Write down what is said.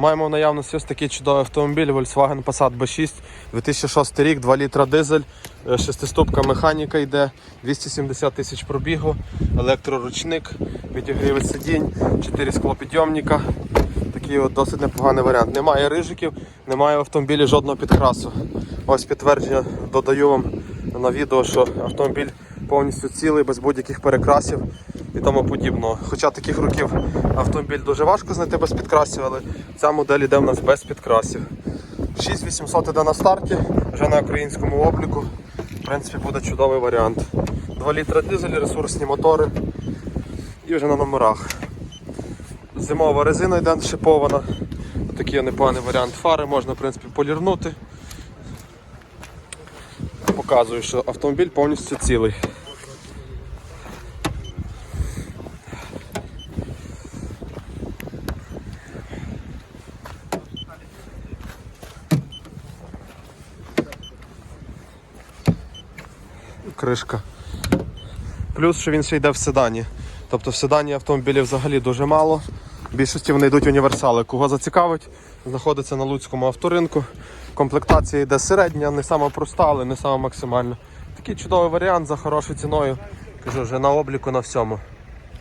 Маємо в наявності ось такий чудовий автомобіль Volkswagen Passat B6, 2006 рік, 2 літра дизель, е, шестиступка механіка йде, 270 тисяч пробігу, електроручник, підігрівець сидінь, 4 склопідйомника. Такий от досить непоганий варіант. Немає рижиків, немає в автомобілі жодного підкрасу. Ось підтвердження додаю вам на відео, що автомобіль повністю цілий, без будь-яких перекрасів і тому подібного. Хоча таких років автомобіль дуже важко знайти без підкрасів, але ця модель йде в нас без підкрасів. 6800 іде на старті, вже на українському обліку. В принципі, буде чудовий варіант. 2 літра дизель, ресурсні мотори і вже на номерах. Зимова резина йде шипована. Такий непоганий варіант фари, можна в принципі полірнути. Показую, що автомобіль повністю цілий. Кришка. Плюс, що він ще йде в седані. Тобто в седані автомобілів взагалі дуже мало. В більшості вони йдуть універсали. Кого зацікавить, знаходиться на Луцькому авторинку. Комплектація йде середня, не сама проста, але не сама максимальна. Такий чудовий варіант за хорошою ціною. Кажу, вже на обліку на всьому.